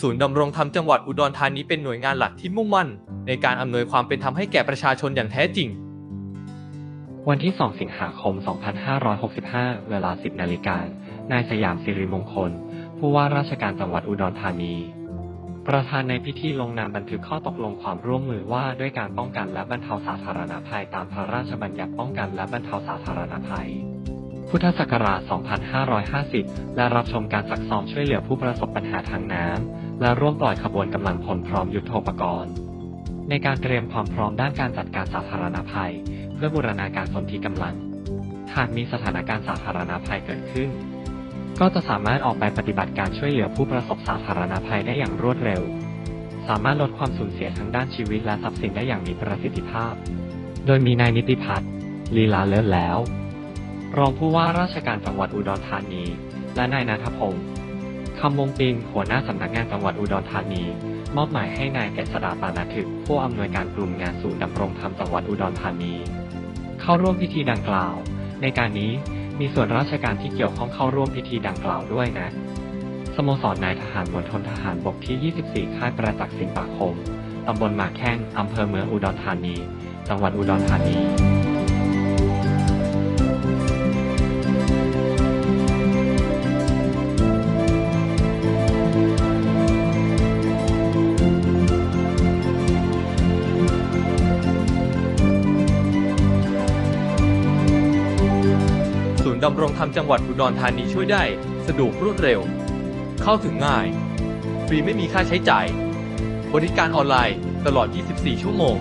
ศูนย์ดำรงธรรมจังหวัดอุดรธานีเป็นหน่วยงานหลักที่มุ่งมั่น ในการอำนวยความเป็นธรรมให้แก่ประชาชนอย่างแท้จริง วันที่ 2 สิงหาคม 2565 เวลา 10 นาฬิกา นายสยามสิริมงคล ผู้ว่าราชการจังหวัดอุดรธานี ประธานในพิธีลงนามบันทึกข้อตกลงความร่วมมือว่าด้วยการป้องกันและบรรเทาสาธารณภัยตามพระราชบัญญัติป้องกันและบรรเทาสาธารณภัย พุทธศักราช 2550 และรับชมการซักซ้อมช่วยเหลือผู้ประสบปัญหาทางน้ำ และร่วมปล่อยขบวนกำลังพลพร้อมยุทโธปกรณ์ ในการเตรียมความพร้อมด้านการจัดการสาธารณภัย เพื่อบูรณาการสนธิกำลัง หากมีสถานการณ์สาธารณภัยเกิดขึ้น ก็จะสามารถออกไปปฏิบัติการช่วยเหลือผู้ประสบสาธารณภัยได้อย่างรวดเร็ว สามารถลดความสูญเสียทั้งด้านชีวิตและทรัพย์สินได้อย่างมีประสิทธิภาพ โดยมีนายนิติพัฒน์ลีลาเลิศแล้ว รองผู้ว่าราชการจังหวัดอุดรธานี และนายนาทพงศ์คำวงปินหัวหน้าสำนักงานจังหวัดอุดรธานี มอบหมายให้นายเกษดาปานาถึก ผู้อำนวยการกลุ่มงานศูนย์ดำรงธรรมจังหวัดอุดรธานี เข้าร่วมพิธีดังกล่าว ในการนี้มีส่วนราชการที่เกี่ยวข้องเข้าร่วมพิธีดังกล่าวด้วยนะ สโมสรนายทหารมณฑลทหารบกที่ 24 ค่ายประจักษ์สินปาคม ตำบลหมากแข้งอำเภอเมืองอุดรธานี จังหวัดอุดรธานี ดำรงธรรมจังหวัดอุดรธานีช่วยได้ สะดวกรวดเร็ว เข้าถึงง่าย ฟรีไม่มีค่าใช้จ่าย บริการออนไลน์ตลอด 24 ชั่วโมง